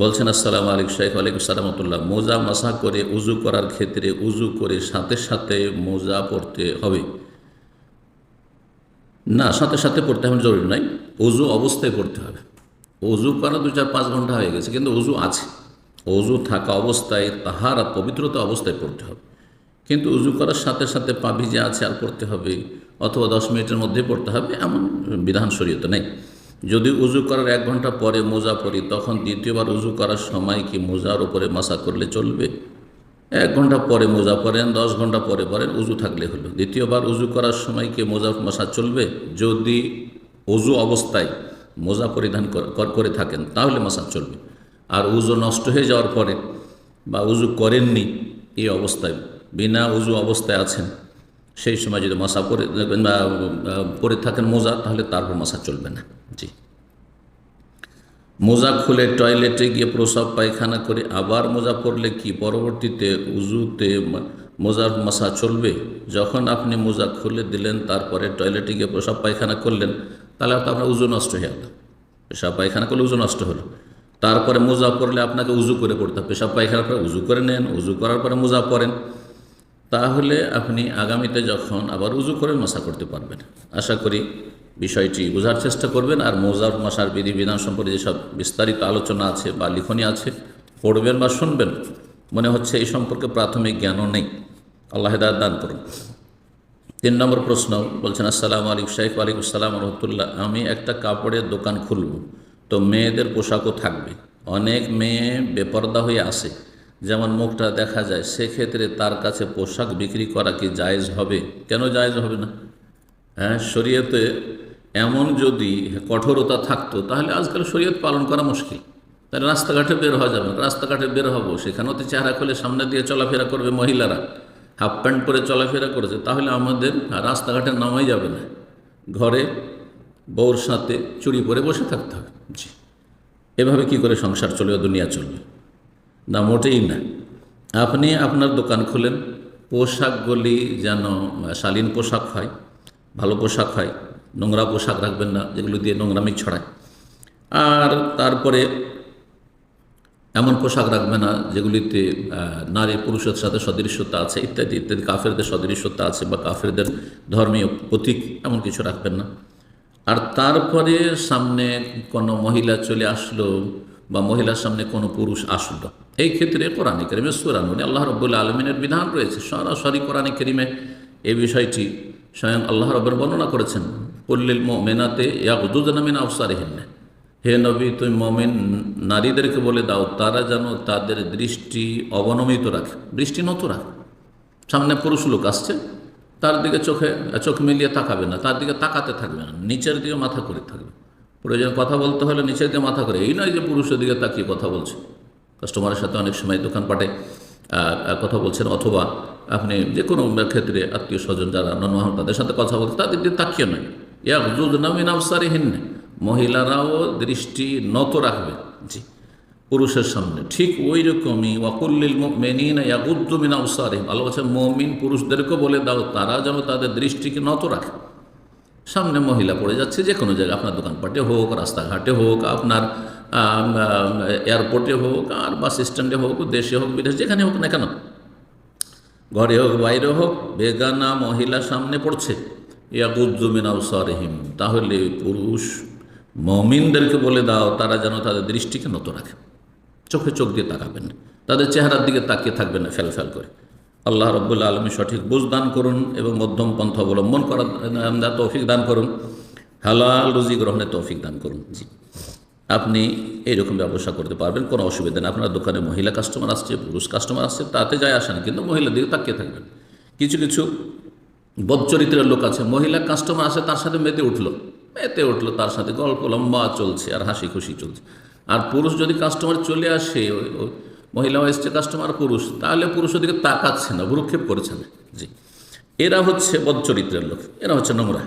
বলছেন, আসসালাম আলাইকুম শাইখ আলাইকুম সালামতুল্লাহ মোজা মাসা করে উজু করার ক্ষেত্রে উজু করে সাথে সাথে মোজা পড়তে হবে। না, সাথে সাথে পড়তে হবে, জরুরি নাই উজু অবস্থায় পড়তে হবে। উজু করা দু চার পাঁচ ঘণ্টা হয়ে গেছে, কিন্তু উজু আছে। উজু থাকা অবস্থায়, তাহারা পবিত্রতা অবস্থায় পড়তে হবে। কিন্তু উজু করার সাথে সাথে পা ভিজে আছে, আর পড়তে হবে, অথবা দশ মিনিটের মধ্যে পড়তে হবে, এমন বিধান শরীয়তে নেই। যদি উজু করার এক ঘণ্টা পরে মোজা পড়ি তখন দ্বিতীয়বার উজু করার সময় কি মোজার উপরে মাসা করলে চলবে? এক ঘণ্টা পরে মোজা পরেন, দশ ঘণ্টা পরে পরেন, উজু থাকলে হলো। দ্বিতীয়বার উজু করার সময় কি মোজা মশা চলবে? যদি উজু অবস্থায় মোজা পরিধান করে থাকেন, তাহলে মশা চলবে। আর উজু নষ্ট হয়ে যাওয়ার পরে বা উজু করেননি, এই অবস্থায়, বিনা উজু অবস্থায় আছেন সেই সময় যদি মশা পরে পরে থাকেন মোজা, তাহলে তারপর মশা চলবে না। জি। মোজা খুলে টয়লেটে গিয়ে প্রসাব, পায়খানা করে আবার মোজা পরলে কি পরবর্তীতে উজুতে মোজার মশা চলবে? যখন আপনি মোজা খুলে দিলেন, তারপরে টয়লেটে গিয়ে প্রসাব, পায়খানা করলেন, তাহলে তো আপনার উজু নষ্ট হয়ে গেল। পেশাব, পায়খানা করলে উজু নষ্ট হলো। তারপরে মোজা পরলে আপনাকে উজু করে পড়তে হবে। পেশাব, পায়খানা করে উজু করে নেন, উজু করার পরে মোজা পরেন। তাহলে আপনি আগামীতে যখন আবার উজু করে মশা করতে পারবেন। আশা করি বিষয়টি বোঝার চেষ্টা করবেন। আর মোজার মশার বিধিবিধান সম্পর্কে যেসব বিস্তারিত আলোচনা আছে বা লিখনি আছে, পড়বেন বা শুনবেন, মনে হচ্ছে এই সম্পর্কে প্রাথমিক জ্ঞানও নেই। আল্লাহ দান করুন। তিন নম্বর প্রশ্ন বলছেন, আসসালাম আলিক শাইখ, ওয়ালাইকুম আসসালাম রহমতুল্লাহ। আমি একটা কাপড়ের দোকান খুলব, তো মেয়েদের পোশাকও থাকবে। অনেক মেয়ে বেপর্দা হয়ে আসে যেমন মুখটা দেখা যায়, সেক্ষেত্রে তার কাছে পোশাক বিক্রি করা কি জায়েজ হবে? কেন জায়েজ হবে না? হ্যাঁ শরীয়তে এমন যদি কঠোরতা থাকতো, তাহলে আজকাল শরীয়ত পালন করা মুশকিল। তাহলে রাস্তাঘাটে বের হওয়া যাবে। রাস্তাঘাটে বের হব, সেখানেও তো চেহারা খুলে সামনে দিয়ে চলাফেরা করবে মহিলারা। হাফ প্যান্ট পরে চলাফেরা করেছে, তাহলে আমাদের রাস্তাঘাটে নামাই যাবে না। ঘরে, বউর সাথে চুরি পরে বসে থাকতে হবে। জি। এভাবে কি করে সংসার চলবে, দুনিয়া চলবে? না মোটেই না। আপনি আপনার দোকান খুলেন পোশাকগুলি যেন, শালীন পোশাক হয়, ভালো পোশাক হয়, নোংরা পোশাক রাখবেন না, যেগুলো দিয়ে নোংরামি ছড়ায়। আর তারপরে এমন পোশাক রাখবে না, যেগুলিতে নারী পুরুষের সাথে সদৃশ্যতা আছে, ইত্যাদি ইত্যাদি, কাফেরদের সদৃশ্যতা আছে বা কাফেরদের ধর্মীয় প্রতীক এমন কিছু রাখবেন না। আর তারপরে সামনে কোনো মহিলা চলে আসলো বা মহিলার সামনে কোনো পুরুষ আসলো। এই ক্ষেত্রে কোরআনে করিমে সুরানুনি আল্লাহ রব্বুল্লা আলমিনের বিধান রয়েছে। সরাসরি কোরআনে করিমে এই বিষয়টি স্বয়ং আল্লাহ রব্বর বর্ণনা করেছেন। পল্লিল মেনাতে ইয়াকুদুজনামিন আফসারিহিন্না হে নবী, তুমি মমিন নারীদেরকে বলে দাও, তারা যেন তাদের দৃষ্টি অবনমিত রাখে। দৃষ্টি নত রাখে। সামনে পুরুষ লোক আসছে, তার দিকে চোখে, চোখ মিলিয়ে তাকাবে না, তার দিকে তাকাতে থাকবে না, নিচের দিকে মাথা করে থাকবে। প্রয়োজন কথা বলতে হলে দিকে মাথা করে এই নয় যে পুরুষের দিকে তাকিয়ে কথা বলছে। কাস্টমারের সাথে অনেক সময় দোকানপাটে কথা বলছেন অথবা আপনি যে কোনো ক্ষেত্রে আত্মীয় স্বজন যারা নন তাদের সাথে কথা বলতে, তাদের দিকে তাকিয়ে নয়। ইয়া জুদ নামিন আফসারি হিন্নে মহিলারাও দৃষ্টি নত রাখবে। জি। পুরুষের সামনে। ঠিক ওই রকমই ওয়াকুল্লিল মেনিন ইয়াগুদ্দুমিন আউসারিম আল্লাহ বলছে মমিন পুরুষদেরকেও বলে দাও, তারা যেন তাদের দৃষ্টিকে নত রাখে। সামনে মহিলা পড়ে যাচ্ছে, যে কোনো জায়গায় আপনার দোকানপাটে হোক, রাস্তাঘাটে হোক, আপনার এয়ারপোর্টে হোক, আর বাস স্ট্যান্ডে হোক, দেশে হোক, বিদেশে, যেখানে হোক না কেন। ঘরে হোক, বাইরে হোক, বেগানা মহিলা সামনে পড়ছে। ইয়াগুদ্দুমিন আউসারহিম তাহলে পুরুষ মমিনদেরকে বলে দাও, তারা যেন তাদের দৃষ্টিকে নত রাখে। চোখে চোখ দিয়ে তাকাবেন, তাদের চেহারার দিকে তাকিয়ে থাকবেন না ফেল ফেল করে। আল্লাহ রব্বুল্লা আলমী সঠিক বুঝ দান করুন এবং মধ্যম পন্থা অবলম্বন করার তৌফিক দান করুন। হালাল রুজি গ্রহণের তৌফিক দান করুন। জি। আপনি এইরকম ব্যবসা করতে পারবেন, কোনো অসুবিধা নেই। আপনার দোকানে মহিলা কাস্টমার আসছে, পুরুষ কাস্টমার আসছে, তাতে যায় আসে না কিন্তু মহিলার দিকে তাকিয়ে থাকবেন। কিছু কিছু বদচরিত্রের লোক আছে, মহিলা কাস্টমার আসে, তার সাথে মেতে উঠল। মেতে উঠল, তার সাথে গল্প লম্বা চলছে, আর হাসি খুশি চলছে। আর পুরুষ যদি কাস্টমার চলে আসে মহিলাও এসছে কাস্টমার, পুরুষ, তাহলে পুরুষ ওদিকে তাকাচ্ছে না, ভ্রুক্ষেপ করেছে না। জি। এরা হচ্ছে বদচরিত্রের লোক, এরা হচ্ছে নোংরা।